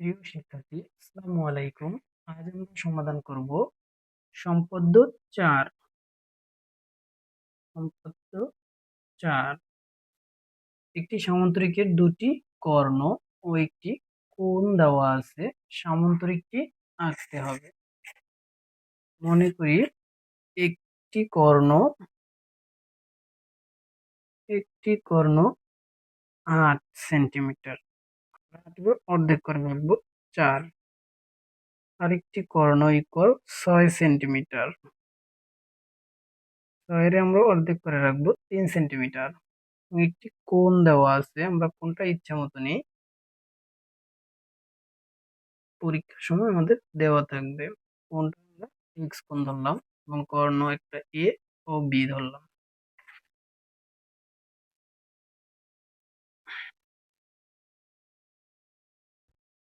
প্রিয় শিক্ষার্থী, আসসালামু আলাইকুম। আজ আমরা সমাধান করব সম্পদ্য চার। সম্পদ্য চার। একটি সামন্তরিকের দুটি কর্ণ ও একটি কোণ দেওয়া আছে। সামন্তরিকটি আঁকতে হবে। মনে করি একটি কর্ণ একটি কর্ণ আট সেন্টিমিটার। অর্ধেক করে রাখব। চার। আরেকটি কর্ণ ইকুয়াল ছয় সেন্টিমিটার। ছয়ের আমরা অর্ধেক করে রাখব, তিন সেন্টিমিটার। একটি কোন দেওয়া আছে, আমরা কোনটা ইচ্ছা মতো নেই। পরীক্ষার সময় আমাদের দেওয়া থাকবে। কোনটা আমরা এক্স কোণ ধরলাম এবং কর্ণ একটা এ ও বি ধরলাম।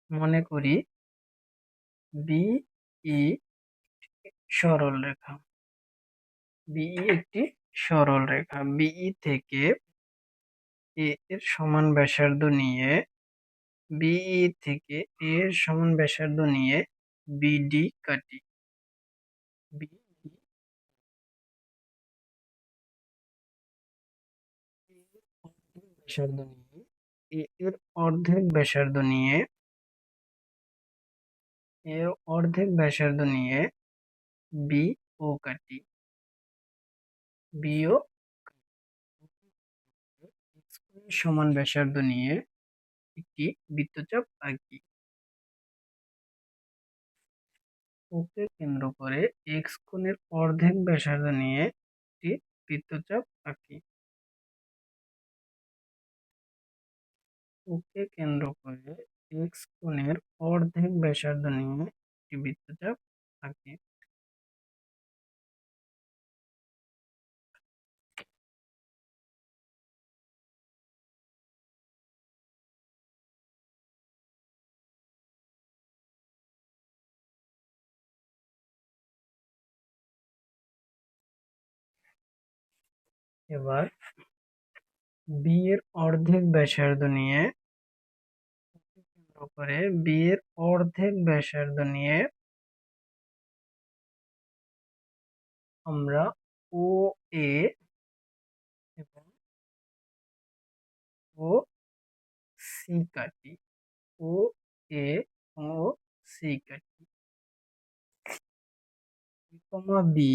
মনে করি বি ই সরল রেখা। বিই একটি সরল রেখা। বিই থেকে এ এর সমান ব্যাসার্ধ নিয়ে বিই থেকে এ এর সমান ব্যাসার্ধ নিয়ে বিডি কাটি। ব্যাসার্ধ নিয়ে এ এর অর্ধেক ব্যাসার্ধ নিয়ে এর অর্ধেক ব্যাসার্ধ নিয়ে বি ও কাটি। বিও সমান ব্যাসার্ধ নিয়ে একটি বৃত্তচাপ আঁকি। ওকে কেন্দ্র করে এক্স কোণের অর্ধেক ব্যাসার্ধ নিয়ে একটি বৃত্তচাপ আঁকি। ওকে কেন্দ্র করে এক্স কোণের ব্যাসার্ধ নিয়ে একটি বৃত্তচাপ আঁকি এবার বি এর অর্ধেক ব্যাসার্ধ নিয়ে কেন্দ্র করে বি এর অর্ধেক ব্যাসার্ধ নিয়ে আমরা ও, এ এবং ও, সি কাটি। ও, এ ও, সি কাটি। Comma B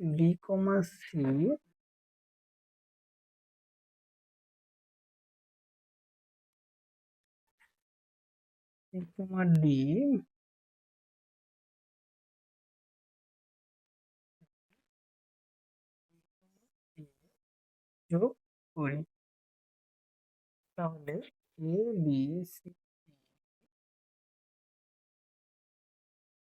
B comma C comma D যোগ করি তাহলে এ বি সি